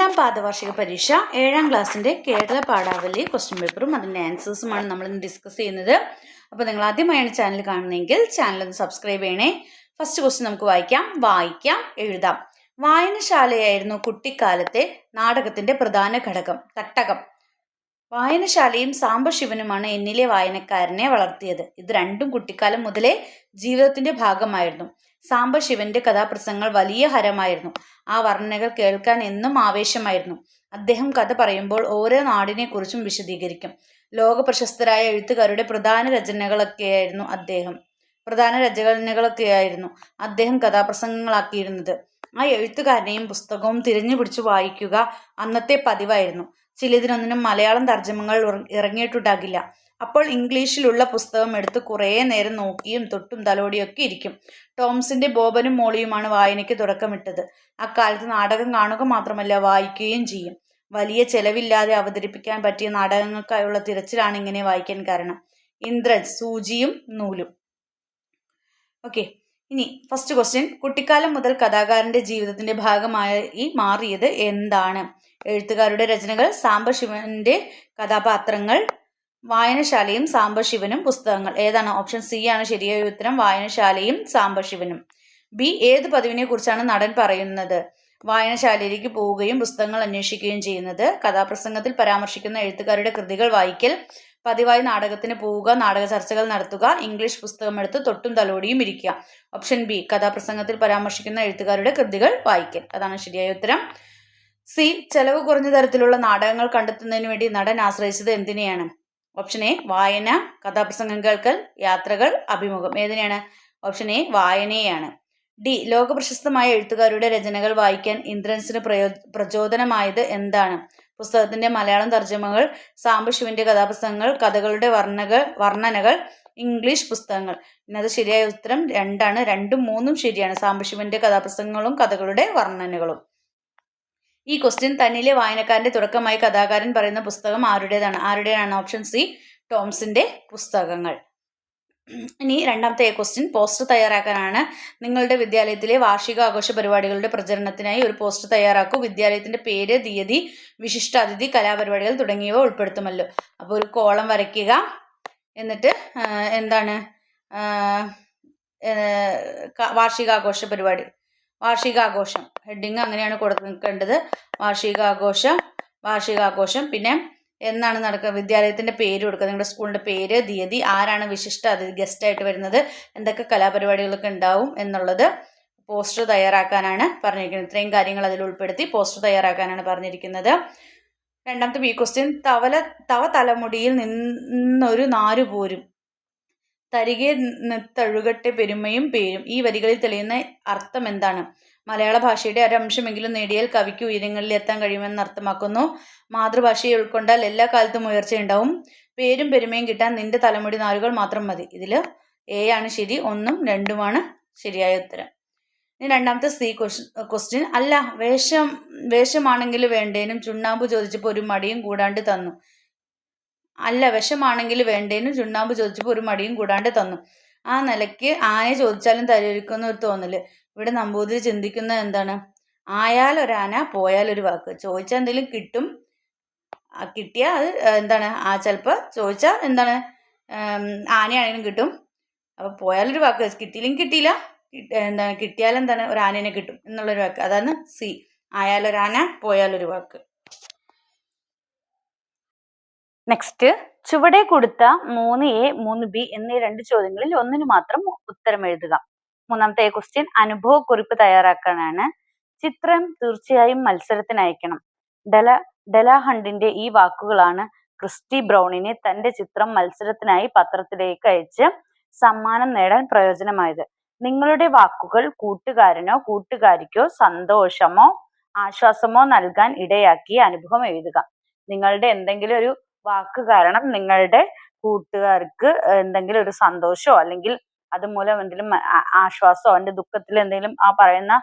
രണ്ടാം പാദവാർഷിക പരീക്ഷ ഏഴാം ക്ലാസ്സിന്റെ കേരള പാഠാവലി ക്വസ്റ്റ്യൻ പേപ്പറും അതിന്റെ ആൻസേഴ്സുമാണ് നമ്മൾ ഇന്ന് ഡിസ്കസ് ചെയ്യുന്നത്. അപ്പോൾ നിങ്ങൾ ആദ്യമായാണ് ചാനൽ കാണുന്നതെങ്കിൽ ചാനൽ ഒന്ന് സബ്സ്ക്രൈബ് ചെയ്യണേ. ഫസ്റ്റ് ക്വസ്റ്റ്യൻ നമുക്ക് വായിക്കാം. വായിക്കാം എഴുതാം. വായനശാലയായിരുന്നു കുട്ടിക്കാലത്തെ നാടകത്തിന്റെ പ്രധാന ഘടകം തട്ടകം. വായനശാലയും സാംബശിവനുമാണ് എന്നിലെ വായനക്കാരനെ വളർത്തിയത്. ഇത് രണ്ടും കുട്ടിക്കാലം മുതലേ ജീവിതത്തിന്റെ ഭാഗമായിരുന്നു. സാംബശിവന്റെ കഥാപ്രസംഗങ്ങൾ വലിയ ഹരമായിരുന്നു. ആ വർണനകൾ കേൾക്കാൻ എന്നും ആവേശമായിരുന്നു. അദ്ദേഹം കഥ പറയുമ്പോൾ ഓരോ നാടിനെക്കുറിച്ചും വിശദീകരിക്കും. ലോക പ്രശസ്തരായ എഴുത്തുകാരുടെ പ്രധാന രചനകളൊക്കെയായിരുന്നു അദ്ദേഹം. പ്രധാന രചനകളൊക്കെയായിരുന്നു അദ്ദേഹം കഥാപ്രസംഗങ്ങളാക്കിയിരുന്നത്. ആ എഴുത്തുകാരനെയും പുസ്തകവും തിരഞ്ഞു പിടിച്ചു വായിക്കുക അന്നത്തെ പതിവായിരുന്നു. ചിലതിനൊന്നിനും മലയാളം തർജമങ്ങൾ ഇറങ്ങിയിട്ടുണ്ടാകില്ല. അപ്പോൾ ഇംഗ്ലീഷിലുള്ള പുസ്തകം എടുത്ത് കുറേ നേരം നോക്കിയും തൊട്ടും തലോടിയൊക്കെ ഇരിക്കും. ടോംസിന്റെ ബോബനും മോളിയുമാണ് വായനയ്ക്ക് തുടക്കമിട്ടത്. അക്കാലത്ത് നാടകം കാണുക മാത്രമല്ല വായിക്കുകയും ചെയ്യും. വലിയ ചെലവില്ലാതെ അവതരിപ്പിക്കാൻ പറ്റിയ നാടകങ്ങൾക്കായുള്ള തിരച്ചിലാണ് ഇങ്ങനെ വായിക്കാൻ കാരണം. ഇന്ദ്രൻ സൂചിയും നൂലും. ഓക്കെ ഇനി ഫസ്റ്റ് ക്വസ്റ്റ്യൻ കുട്ടിക്കാലം മുതൽ കഥാകാരന്റെ ജീവിതത്തിന്റെ ഭാഗമായി മാറിയത് എന്താണ്? എഴുത്തുകാരുടെ രചനകൾ സാംബശിവന്റെ കഥാപാത്രങ്ങൾ വായനശാലയും സാംബശിവനും പുസ്തകങ്ങൾ. ഏതാണ്? ഓപ്ഷൻ സി ആണ് ശരിയായ ഉത്തരം. വായനശാലയും സാംബശിവനും. ബി ഏത് പതിവിനെ കുറിച്ചാണ് നടൻ പറയുന്നത്? വായനശാലയിലേക്ക് പോവുകയും പുസ്തകങ്ങൾ അന്വേഷിക്കുകയും ചെയ്യുന്നത്. കഥാപ്രസംഗത്തിൽ പരാമർശിക്കുന്ന എഴുത്തുകാരുടെ കൃതികൾ വായിക്കൽ പതിവായി നാടകത്തിന് പോവുക നാടക ചർച്ചകൾ നടത്തുക ഇംഗ്ലീഷ് പുസ്തകം എടുത്ത് തൊട്ടും തലോടിയും ഇരിക്കുക. ഓപ്ഷൻ ബി കഥാപ്രസംഗത്തിൽ പരാമർശിക്കുന്ന എഴുത്തുകാരുടെ കൃതികൾ വായിക്കൽ. അതാണ് ശരിയായ ഉത്തരം. സി ചെലവ് കുറഞ്ഞ തരത്തിലുള്ള നാടകങ്ങൾ കണ്ടെത്തുന്നതിന് വേണ്ടി നടൻ ആശ്രയിച്ചത് എന്തിനെയാണ്? ഓപ്ഷൻ എ വായന കഥാപ്രസംഗം കേൾക്കൽ യാത്രകൾ അഭിമുഖം ഏതിനെയാണ്? ഓപ്ഷൻ എ വായനയാണ്. ഡി ലോകപ്രശസ്തമായ എഴുത്തുകാരുടെ രചനകൾ വായിക്കാൻ ഇന്ദ്രൻസിന് പ്രയോ പ്രചോദനമായത് എന്താണ്? പുസ്തകത്തിന്റെ മലയാളം തർജമകൾ സാംബശിവിന്റെ കഥാപുസ്തകങ്ങൾ കഥകളുടെ വർണകൾ വർണനകൾ ഇംഗ്ലീഷ് പുസ്തകങ്ങൾ. ഇന്നത് ശരിയായ ഉത്തരം രണ്ടാണ്. രണ്ടും മൂന്നും ശരിയാണ്. സാംബശിവന്റെ കഥാപുസ്തകങ്ങളും കഥകളുടെ വർണനകളും. ഈ ക്വസ്റ്റ്യൻ തന്നിലെ വായനക്കാരന്റെ തുടക്കമായി കഥാകാരൻ പറയുന്ന പുസ്തകം ആരുടേതാണ്? ആരുടേതാണ്? ഓപ്ഷൻ സി ടോംസിന്റെ പുസ്തകങ്ങൾ. ഇനി രണ്ടാമത്തെ ക്വസ്റ്റ്യൻ പോസ്റ്റർ തയ്യാറാക്കാനാണ്. നിങ്ങളുടെ വിദ്യാലയത്തിലെ വാർഷിക ആഘോഷ പരിപാടികളുടെ പ്രചരണത്തിനായി ഒരു പോസ്റ്റർ തയ്യാറാക്കൂ. വിദ്യാലയത്തിന്റെ പേര് തീയതി വിശിഷ്ടാതിഥി കലാപരിപാടികൾ തുടങ്ങിയവ ഉൾപ്പെടുത്തുമല്ലോ. അപ്പോൾ ഒരു കോളം വരയ്ക്കുക. എന്നിട്ട് എന്താണ്? വാർഷികാഘോഷ പരിപാടി. വാർഷികാഘോഷം. ഹെഡിങ് അങ്ങനെയാണ് കൊടുക്കേണ്ടത് വാർഷികാഘോഷം വാർഷികാഘോഷം. പിന്നെ എന്നാണ് നടക്കുക വിദ്യാലയത്തിന്റെ പേര് കൊടുക്കുക നിങ്ങളുടെ സ്കൂളിന്റെ പേര് തീയതി ആരാണ് വിശിഷ്ട അതിഥി ഗസ്റ്റായിട്ട് വരുന്നത് എന്തൊക്കെ കലാപരിപാടികളൊക്കെ ഉണ്ടാവും എന്നുള്ളത് പോസ്റ്റർ തയ്യാറാക്കാനാണ് പറഞ്ഞിരിക്കുന്നത്. ഇത്രയും കാര്യങ്ങൾ അതിൽ ഉൾപ്പെടുത്തി പോസ്റ്റർ തയ്യാറാക്കാനാണ് പറഞ്ഞിരിക്കുന്നത്. രണ്ടാമത്തെ ബി ക്വസ്റ്റ്യൻ തവല തവ തലമുടിയിൽ നിന്നൊരു നാരു പോരും തരികെ നിത്തഴുകട്ടെ പെരുമയും പേരും. ഈ വരികളിൽ തെളിയുന്ന അർത്ഥം എന്താണ്? മലയാള ഭാഷയുടെ ഒരംശമെങ്കിലും നേടിയാൽ കവിക്ക് ഉയരങ്ങളിൽ എത്താൻ കഴിയുമെന്ന് അർത്ഥമാക്കുന്നു. മാതൃഭാഷയെ ഉൾക്കൊണ്ടാൽ എല്ലാ കാലത്തും ഉയർച്ചയുണ്ടാവും പേരും പെരുമയും കിട്ടാൻ നിന്റെ തലമുടി നാലുകൾ മാത്രം മതി. ഇതിൽ എ ആണ് ശരി ഒന്നും രണ്ടുമാണ് ശരിയായ ഉത്തരം. ഇനി രണ്ടാമത്തെ സി ക്വസ്റ്റ്യൻ. അല്ല വേഷം വേഷമാണെങ്കിൽ വേണ്ടേനും ചുണ്ണാമ്പ് ചോദിച്ചപ്പോൾ ഒരു മടിയും കൂടാണ്ട് തന്നു. അല്ല വിഷമാണെങ്കിൽ വേണ്ടേന്ന് ചുണ്ണാമ്പ് ചോദിച്ചപ്പോൾ ഒരു മടിയും കൂടാണ്ട് തന്നു. ആ നിലയ്ക്ക് ആനയെ ചോദിച്ചാലും തരുന്ന ഒരു തോന്നൽ. ഇവിടെ നമ്പൂതിരി ചിന്തിക്കുന്നത് എന്താണ്? ആയാൽ ഒരാന പോയാൽ ഒരു വാക്ക്. ചോദിച്ചാൽ എന്തെങ്കിലും കിട്ടും. കിട്ടിയാൽ അത് എന്താണ്? ആ ചിലപ്പോൾ ചോദിച്ചാൽ എന്താണ്? ആനയാണെങ്കിലും കിട്ടും. അപ്പോൾ പോയാലൊരു വാക്ക്. കിട്ടിയില്ലെങ്കിൽ കിട്ടിയില്ല. എന്താണ്? കിട്ടിയാൽ എന്താണ്? ഒരു ആനേനെ കിട്ടും. എന്നുള്ളൊരു വാക്ക്. അതാണ് സി. ആയാലൊരാന പോയാലൊരു വാക്ക്. നെക്സ്റ്റ് ചുവടെ കൊടുത്ത മൂന്ന് എ മൂന്ന് ബി എന്നീ രണ്ട് ചോദ്യങ്ങളിൽ ഒന്നിന് മാത്രം ഉത്തരം എഴുതുക. മൂന്നാമത്തെ ക്വസ്റ്റ്യൻ അനുഭവ കുറിപ്പ് തയ്യാറാക്കാനാണ്. ചിത്രം തീർച്ചയായും മത്സരത്തിന് അയക്കണം. ഡല ഡലാഹണ്ടിന്റെ ഈ വാക്കുകളാണ് ക്രിസ്റ്റി ബ്രൗണിനെ തന്റെ ചിത്രം മത്സരത്തിനായി പത്രത്തിലേക്ക് അയച്ച് സമ്മാനം നേടാൻ പ്രയോജനമായത്. നിങ്ങളുടെ വാക്കുകൾ കൂട്ടുകാരനോ കൂട്ടുകാരിക്കോ സന്തോഷമോ ആശ്വാസമോ നൽകാൻ ഇടയാക്കി അനുഭവം എഴുതുക. നിങ്ങളുടെ എന്തെങ്കിലും ഒരു വാക്ക് കാരണം നിങ്ങളുടെ കൂട്ടുകാർക്ക് എന്തെങ്കിലും ഒരു സന്തോഷമോ അല്ലെങ്കിൽ അതുമൂലം എന്തെങ്കിലും ആശ്വാസമോ എന്റെ ദുഃഖത്തിൽ എന്തെങ്കിലും ആ പറയുന്ന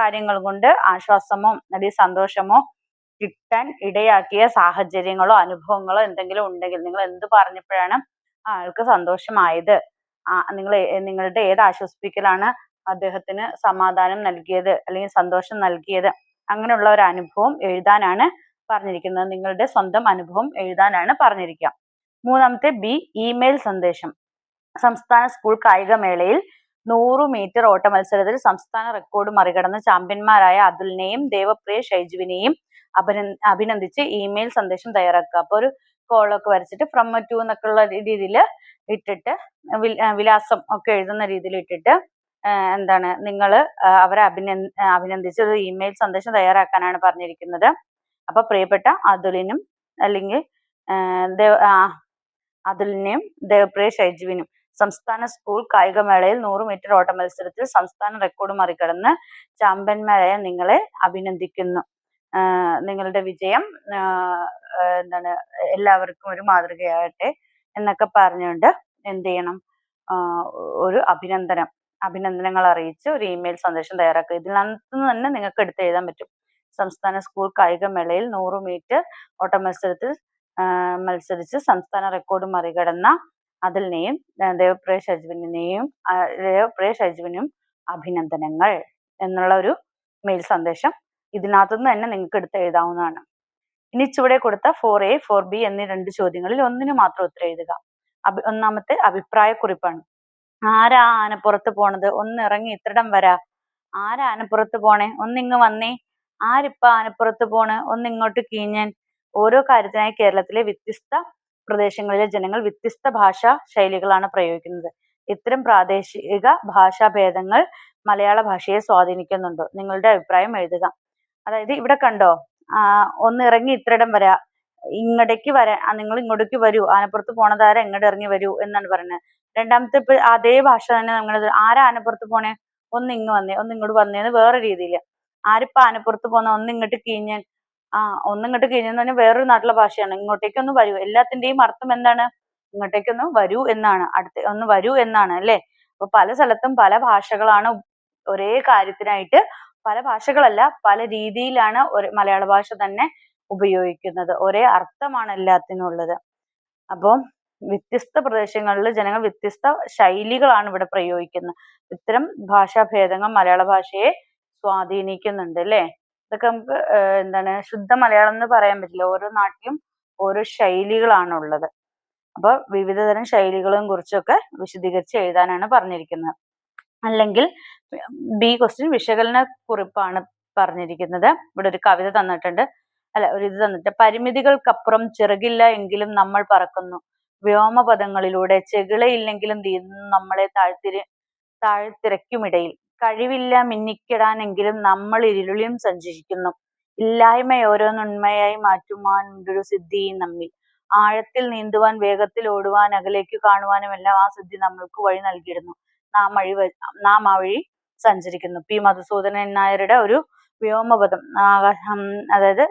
കാര്യങ്ങൾ കൊണ്ട് ആശ്വാസമോ അല്ലെങ്കിൽ സന്തോഷമോ കിട്ടാൻ ഇടയാക്കിയ സാഹചര്യങ്ങളോ അനുഭവങ്ങളോ എന്തെങ്കിലും ഉണ്ടെങ്കിൽ നിങ്ങൾ എന്ത് പറഞ്ഞപ്പോഴാണ് ആൾക്ക് സന്തോഷമായത്? നിങ്ങൾ നിങ്ങളുടെ ഏത് ആശ്വസിപ്പിക്കലാണ് അദ്ദേഹത്തിന് സമാധാനം നൽകിയത് അല്ലെങ്കിൽ സന്തോഷം നൽകിയത്? അങ്ങനെയുള്ള ഒരു അനുഭവം എഴുതാനാണ് പറഞ്ഞിരിക്കുന്നത് നിങ്ങളുടെ സ്വന്തം അനുഭവം എഴുതാനാണ് പറഞ്ഞിരിക്കുക. മൂന്നാമത്തെ ബി ഇമെയിൽ സന്ദേശം. സംസ്ഥാന സ്കൂൾ കായികമേളയിൽ നൂറ് മീറ്റർ ഓട്ട മത്സരത്തിൽ സംസ്ഥാന റെക്കോർഡ് മറികടന്ന ചാമ്പ്യന്മാരായ അതുലിനെയും ദേവപ്രിയ ഷൈജുവിനെയും അഭിന അഭിനന്ദിച്ച് ഇമെയിൽ സന്ദേശം തയ്യാറാക്കുക. അപ്പോൾ ഒരു കോളൊക്കെ വരച്ചിട്ട് ഫ്രം ടു എന്നൊക്കെ ഉള്ള രീതിയിൽ ഇട്ടിട്ട് വിലാസം ഒക്കെ എഴുതുന്ന രീതിയിൽ ഇട്ടിട്ട് എന്താണ് നിങ്ങൾ അവരെ അഭിന അഭിനന്ദിച്ച് ഒരു ഇമെയിൽ സന്ദേശം തയ്യാറാക്കാനാണ് പറഞ്ഞിരിക്കുന്നത്. അപ്പൊ പ്രിയപ്പെട്ട അതുലിനും അല്ലെങ്കിൽ അതുലിനെയും ദേവപ്രിയ ഷൈജുവിനും സംസ്ഥാന സ്കൂൾ കായികമേളയിൽ നൂറ് മീറ്റർ ഓട്ട മത്സരത്തിൽ സംസ്ഥാന റെക്കോർഡ് മറികടന്ന് ചാമ്പ്യന്മാരായ നിങ്ങളെ അഭിനന്ദിക്കുന്നു. നിങ്ങളുടെ വിജയം എന്താണ് എല്ലാവർക്കും ഒരു മാതൃകയാകട്ടെ എന്നൊക്കെ പറഞ്ഞുകൊണ്ട് എന്ത് ചെയ്യണം? ഒരു അഭിനന്ദനം. അഭിനന്ദനങ്ങൾ അറിയിച്ച് ഒരു ഇമെയിൽ സന്ദേശം തയ്യാറാക്കുക. ഇതിനകത്ത് തന്നെ നിങ്ങൾക്ക് എടുത്ത് എഴുതാൻ പറ്റും. സംസ്ഥാന സ്കൂൾ കായികമേളയിൽ നൂറ് മീറ്റർ ഓട്ട മത്സരത്തിൽ മത്സരിച്ച് സംസ്ഥാന റെക്കോർഡ് മറികടന്ന അതിലിനെയും ദേവപ്രിയ ഷജ്വിനെയും ദേവപ്രിയ ഷജ്വിനും അഭിനന്ദനങ്ങൾ എന്നുള്ള ഒരു മെയിൽ സന്ദേശം ഇതിനകത്തുനിന്ന് തന്നെ നിങ്ങൾക്ക് എടുത്ത് എഴുതാവുന്നതാണ്. ഇനി ചുവടെ കൊടുത്ത ഫോർ എ ഫോർ ബി എന്നീ രണ്ട് ചോദ്യങ്ങളിൽ ഒന്നിന് മാത്രം ഉത്തരം എഴുതുക. അഭി ഒന്നാമത്തെ അഭിപ്രായക്കുറിപ്പാണ്. ആരാ ആനപ്പുറത്ത് പോണത്? ഒന്ന് ഇറങ്ങി ഇത്രടം വരാ. ആരാ ആനപ്പുറത്ത് പോണേ? ഒന്നിങ്ങ് വന്നേ. ആരിപ്പ ആനപ്പുറത്ത് പോണ്? ഒന്ന് ഇങ്ങോട്ട് കീഞ്ഞാൻ. ഓരോ കാര്യത്തിനായി കേരളത്തിലെ വ്യത്യസ്ത പ്രദേശങ്ങളിലെ ജനങ്ങൾ വ്യത്യസ്ത ഭാഷാ ശൈലികളാണ് പ്രയോഗിക്കുന്നത്. ഇത്തരം പ്രാദേശിക ഭാഷാഭേദങ്ങൾ മലയാള ഭാഷയെ സ്വാധീനിക്കുന്നുണ്ടോ. നിങ്ങളുടെ അഭിപ്രായം എഴുതുക. അതായത് ഇവിടെ കണ്ടോ? ഒന്ന് ഇറങ്ങി ഇത്രയിടം വരാ. ഇങ്ങടേക്ക് വരാ. നിങ്ങൾ ഇങ്ങോട്ടേക്ക് വരൂ. ആനപ്പുറത്ത് പോണതാര ഇങ്ങോട്ട് ഇറങ്ങി വരൂ എന്നാണ് പറയുന്നത്. രണ്ടാമത്തെ ഇപ്പൊ അതേ ഭാഷ തന്നെ നമ്മൾ ആരാ ആനപ്പുറത്ത് പോണേ? ഒന്ന് ഇങ്ങ് വന്നേ. ഒന്ന് ഇങ്ങോട്ട് വന്നേന്ന് വേറെ രീതിയിൽ ആരിപ്പോ ആനപ്പുറത്ത് പോന്ന ഒന്ന് ഇങ്ങോട്ട് കീഞ്ഞൻ ആ ഒന്ന് ഇങ്ങോട്ട് കീഞ്ഞെന്ന് പറഞ്ഞാൽ വേറൊരു നാട്ടിലെ ഭാഷയാണ്. ഇങ്ങോട്ടേക്കൊന്ന് വരൂ. എല്ലാത്തിന്റെയും അർത്ഥം എന്താണ്? ഇങ്ങോട്ടേക്കൊന്ന് വരൂ എന്നാണ്. അടുത്ത ഒന്ന് വരൂ എന്നാണ് അല്ലേ? അപ്പൊ പല സ്ഥലത്തും പല ഭാഷകളാണ് ഒരേ കാര്യത്തിനായിട്ട് പല ഭാഷകളല്ല പല രീതിയിലാണ് ഒരു മലയാള ഭാഷ തന്നെ ഉപയോഗിക്കുന്നത്. ഒരേ അർത്ഥമാണ് എല്ലാത്തിനും ഉള്ളത് അപ്പോൾ വ്യത്യസ്ത പ്രദേശങ്ങളിൽ ജനങ്ങൾ വ്യത്യസ്ത ശൈലികളാണ് ഇവിടെ പ്രയോഗിക്കുന്നത്. ഇത്തരം ഭാഷാഭേദങ്ങൾ മലയാള ഭാഷയെ സ്വാധീനിക്കുന്നുണ്ട് അല്ലേ? ഇതൊക്കെ നമുക്ക് എന്താണ് ശുദ്ധ മലയാളം എന്ന് പറയാൻ പറ്റില്ല. ഓരോ നാട്ടിലും ഓരോ ശൈലികളാണ് ഉള്ളത് അപ്പോൾ വിവിധതരം ശൈലികളെയും കുറിച്ചൊക്കെ വിശദീകരിച്ച് എഴുതാനാണ് പറഞ്ഞിരിക്കുന്നത്. അല്ലെങ്കിൽ ബി ക്വസ്റ്റ്യൻ വിശകലന കുറിപ്പാണ് പറഞ്ഞിരിക്കുന്നത്. ഇവിടെ ഒരു കവിത തന്നിട്ടുണ്ട്. അല്ല ഒരു ഇത് തന്നിട്ട് പരിമിതികൾക്കപ്പുറം ചിറകില്ല എങ്കിലും നമ്മൾ പറക്കുന്നു. വ്യോമപദങ്ങളിലൂടെ ചെകിളയില്ലെങ്കിലും നമ്മളെ താഴ്ത്തിരി താഴ്ത്തിരക്കുമിടയിൽ കഴിവില്ല മിന്നിക്കിടാനെങ്കിലും നമ്മൾ ഇരുളിലും സഞ്ചരിക്കുന്നു. ഇല്ലായ്മ ഓരോന്നുണ്മയായി മാറ്റുവാനുണ്ടൊരു സിദ്ധി നമ്മിൽ. ആഴത്തിൽ നീന്തുവാൻ വേഗത്തിൽ ഓടുവാൻ അകലേക്ക് കാണുവാനും എല്ലാം ആ സിദ്ധി നമ്മൾക്ക് വഴി നൽകിയിരുന്നു. നാം വഴി നാം ആ വഴി സഞ്ചരിക്കുന്നു. പി. മധുസൂദനൻ നായരുടെ ഒരു വ്യോമപദം ആകാശം അതായത്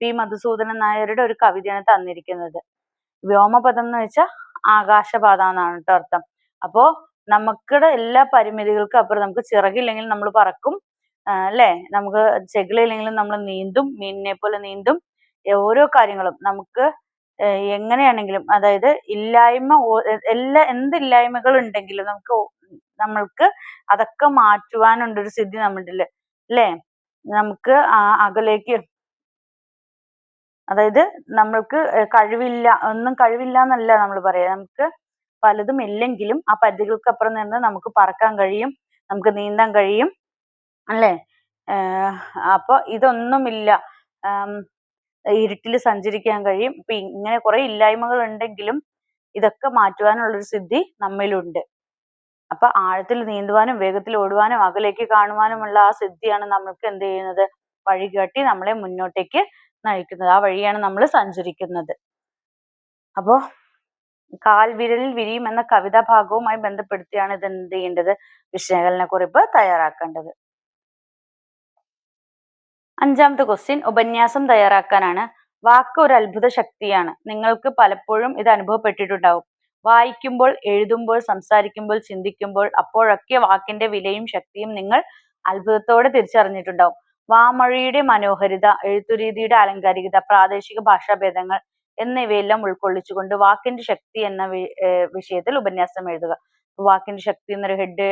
പി. മധുസൂദനൻ നായരുടെ ഒരു കവിതയാണ് തന്നിരിക്കുന്നത്. വ്യോമപദം എന്ന് വെച്ചാൽ ആകാശപാത എന്നാണ് കേട്ടോ അർത്ഥം. അപ്പോ നമുക്കുടെ എല്ലാ പരിമിതികൾക്കും അപ്പുറം നമുക്ക് ചിറകില്ലെങ്കിൽ നമ്മൾ പറക്കും. അല്ലേ? നമുക്ക് ചെകിളില്ലെങ്കിലും നമ്മൾ നീന്തും മീനിനെ പോലെ നീന്തും. ഓരോ കാര്യങ്ങളും നമുക്ക് എങ്ങനെയാണെങ്കിലും അതായത് ഇല്ലായ്മ എല്ലാ എന്ത് ഇല്ലായ്മകൾ ഉണ്ടെങ്കിലും നമുക്ക് നമ്മൾക്ക് അതൊക്കെ മാറ്റുവാനുണ്ടൊരു സ്ഥിതി നമ്മളുടെ അല്ലേ? നമുക്ക് അകലേക്ക് അതായത് നമ്മൾക്ക് കഴിവില്ല ഒന്നും കഴിവില്ല എന്നല്ല നമ്മൾ പറയാ. നമുക്ക് പലതും ഇല്ലെങ്കിലും ആ പരിധികൾക്കപ്പുറം നിന്ന് നമുക്ക് പറക്കാൻ കഴിയും നമുക്ക് നീന്താൻ കഴിയും അല്ലേ? അപ്പോൾ ഇതൊന്നുമില്ല. ഇരുട്ടിൽ സഞ്ചരിക്കാൻ കഴിയും. ഇപ്പൊ ഇങ്ങനെ കുറെ ഇല്ലായ്മകൾ ഉണ്ടെങ്കിലും ഇതൊക്കെ മാറ്റുവാനുള്ളൊരു സിദ്ധി നമ്മിലുണ്ട്. അപ്പൊ ആഴത്തിൽ നീന്തുവാനും വേഗത്തിൽ ഓടുവാനും അകലേക്ക് കാണുവാനുമുള്ള ആ സിദ്ധിയാണ് നമുക്ക് എന്ത് ചെയ്യുന്നത്? വഴികാട്ടി നമ്മളെ മുന്നോട്ടേക്ക് നയിക്കുന്നത്. ആ വഴിയാണ് നമ്മൾ സഞ്ചരിക്കുന്നത്. അപ്പോ കാൽവിരലിൽ വിരിയും എന്ന കവിതാ ഭാഗവുമായി ബന്ധപ്പെടുത്തിയാണ് ഇത് എന്ത് ചെയ്യേണ്ടത്? വിശകലന കുറിപ്പ് തയ്യാറാക്കേണ്ടത്. അഞ്ചാമത്തെ ക്വസ്റ്റ്യൻ ഉപന്യാസം തയ്യാറാക്കാനാണ്. വാക്ക് ഒരു അത്ഭുത ശക്തിയാണ്. നിങ്ങൾക്ക് പലപ്പോഴും ഇത് അനുഭവപ്പെട്ടിട്ടുണ്ടാവും. വായിക്കുമ്പോൾ എഴുതുമ്പോൾ സംസാരിക്കുമ്പോൾ ചിന്തിക്കുമ്പോൾ അപ്പോഴൊക്കെ വാക്കിന്റെ വിലയും ശക്തിയും നിങ്ങൾ അത്ഭുതത്തോടെ തിരിച്ചറിഞ്ഞിട്ടുണ്ടാവും. വാമൊഴിയുടെ മനോഹരിത എഴുത്തുരീതിയുടെ അലങ്കാരികത പ്രാദേശിക ഭാഷാഭേദങ്ങൾ എന്നിവയെല്ലാം ഉൾക്കൊള്ളിച്ചുകൊണ്ട് വാക്കിന്റെ ശക്തി എന്ന വിഷയത്തിൽ ഉപന്യാസം എഴുതുക. വാക്കിന്റെ ശക്തി എന്നൊരു ഹെഡ്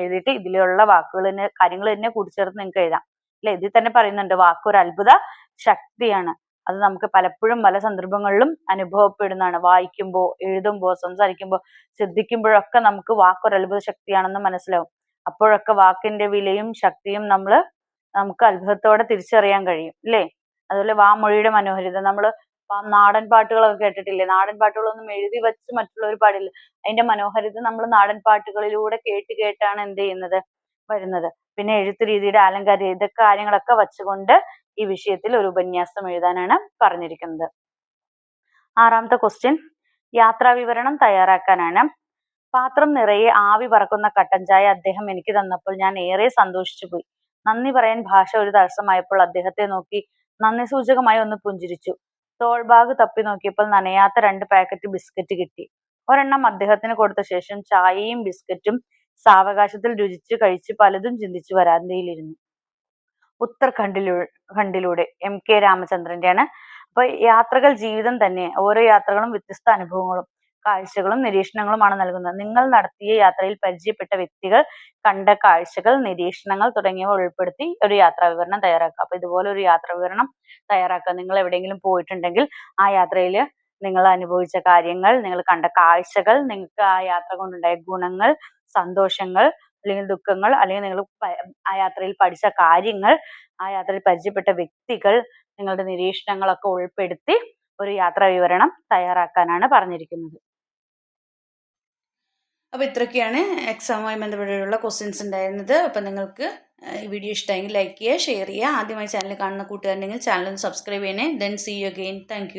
എഴുതിയിട്ട് ഇതിലുള്ള വാക്കുകൾ തന്നെ കാര്യങ്ങൾ തന്നെ കൂട്ടിച്ചേർത്ത് നിങ്ങൾക്ക് എഴുതാം. അല്ലെ? ഇതിൽ തന്നെ പറയുന്നുണ്ട് ഒരു അത്ഭുത ശക്തിയാണ്. അത് നമുക്ക് പലപ്പോഴും പല സന്ദർഭങ്ങളിലും അനുഭവപ്പെടുന്നതാണ്. വായിക്കുമ്പോൾ എഴുതുമ്പോൾ സംസാരിക്കുമ്പോൾ ശ്രദ്ധിക്കുമ്പോഴൊക്കെ നമുക്ക് വാക്കൊരു അത്ഭുത ശക്തിയാണെന്ന് മനസ്സിലാവും. അപ്പോഴൊക്കെ വാക്കിന്റെ വിലയും ശക്തിയും നമ്മൾ നമുക്ക് അത്ഭുതത്തോടെ തിരിച്ചറിയാൻ കഴിയും. അല്ലേ? അതുപോലെ വാമൊഴിയുടെ മനോഹരിത. നമ്മൾ നാടൻ പാട്ടുകളൊക്കെ കേട്ടിട്ടില്ലേ? നാടൻ പാട്ടുകളൊന്നും എഴുതി വെച്ച് മറ്റുള്ളവർ പാടില്ല. അതിന്റെ മനോഹാരിത നമ്മൾ നാടൻ പാട്ടുകളിലൂടെ കേട്ട് കേട്ടാണ് എന്ത് ചെയ്യുന്നത്? വരുന്നത്. പിന്നെ എഴുത്ത് രീതിയുടെ അലങ്കാരം ഇതൊക്കെ കാര്യങ്ങളൊക്കെ വച്ചുകൊണ്ട് ഈ വിഷയത്തിൽ ഒരു ഉപന്യാസം എഴുതാനാണ് പറഞ്ഞിരിക്കുന്നത്. ആറാമത്തെ ക്വസ്റ്റ്യൻ യാത്രാ വിവരണം തയ്യാറാക്കാനാണ്. പാത്രം നിറയെ ആവി പറക്കുന്ന കട്ടൻ ചായ അദ്ദേഹം എനിക്ക് തന്നപ്പോൾ ഞാൻ ഏറെ സന്തോഷിച്ചു പോയി. നന്ദി പറയാൻ ഭാഷ ഒരു തടസ്സമായപ്പോൾ അദ്ദേഹത്തെ നോക്കി നന്ദി സൂചകമായി ഒന്ന് പുഞ്ചിരിച്ചു. തോൾബാഗ് തപ്പി നോക്കിയപ്പോൾ നനയാത്ത രണ്ട് പാക്കറ്റ് ബിസ്ക്കറ്റ് കിട്ടി. ഒരെണ്ണം അദ്ദേഹത്തിന് കൊടുത്ത ശേഷം ചായയും ബിസ്ക്കറ്റും സാവകാശത്തിൽ രുചിച്ച് കഴിച്ച് പലതും ചിന്തിച്ച് വരാന്തയിലിരുന്നു. ഉത്തർഖണ്ഡിലൂ ഖണ്ഡിലൂടെ എം കെ രാമചന്ദ്രന്റെയാണ്. അപ്പൊ യാത്രകൾ ജീവിതം തന്നെ. ഓരോ യാത്രകളും വ്യത്യസ്ത അനുഭവങ്ങളും. കാഴ്ചകളും നിരീക്ഷണങ്ങളുമാണ് നൽകുന്നത്. നിങ്ങൾ നടത്തിയ യാത്രയിൽ പരിചയപ്പെട്ട വ്യക്തികൾ കണ്ട കാഴ്ചകൾ നിരീക്ഷണങ്ങൾ തുടങ്ങിയവ ഉൾപ്പെടുത്തി ഒരു യാത്രാ വിവരണം തയ്യാറാക്കുക. അപ്പൊ ഇതുപോലെ ഒരു യാത്രാ വിവരണം തയ്യാറാക്കുക. നിങ്ങൾ എവിടെയെങ്കിലും പോയിട്ടുണ്ടെങ്കിൽ ആ യാത്രയിൽ നിങ്ങൾ അനുഭവിച്ച കാര്യങ്ങൾ നിങ്ങൾ കണ്ട കാഴ്ചകൾ നിങ്ങൾക്ക് ആ യാത്ര കൊണ്ടുണ്ടായ ഗുണങ്ങൾ സന്തോഷങ്ങൾ അല്ലെങ്കിൽ ദുഃഖങ്ങൾ അല്ലെങ്കിൽ നിങ്ങൾ ആ യാത്രയിൽ പഠിച്ച കാര്യങ്ങൾ ആ യാത്രയിൽ പരിചയപ്പെട്ട വ്യക്തികൾ നിങ്ങളുടെ നിരീക്ഷണങ്ങളൊക്കെ ഉൾപ്പെടുത്തി ഒരു യാത്രാ വിവരണം തയ്യാറാക്കാനാണ് പറഞ്ഞിരിക്കുന്നത്. അപ്പോൾ ഇത്രയൊക്കെയാണ് എക്സാമുമായി ബന്ധപ്പെട്ടുള്ള ക്വസ്റ്റ്യൻസ് ഉണ്ടായിരുന്നത്. അപ്പോൾ നിങ്ങൾക്ക് ഈ വീഡിയോ ഇഷ്ടമെങ്കിൽ ലൈക്ക് ചെയ്യുക ഷെയർ ചെയ്യുക. ആദ്യമായി ചാനൽ കാണുന്ന കൂട്ടുകാരുണ്ടെങ്കിൽ ചാനൽ ഒന്ന് സബ്സ്ക്രൈബ് ചെയ്യണേ. Then see you again thank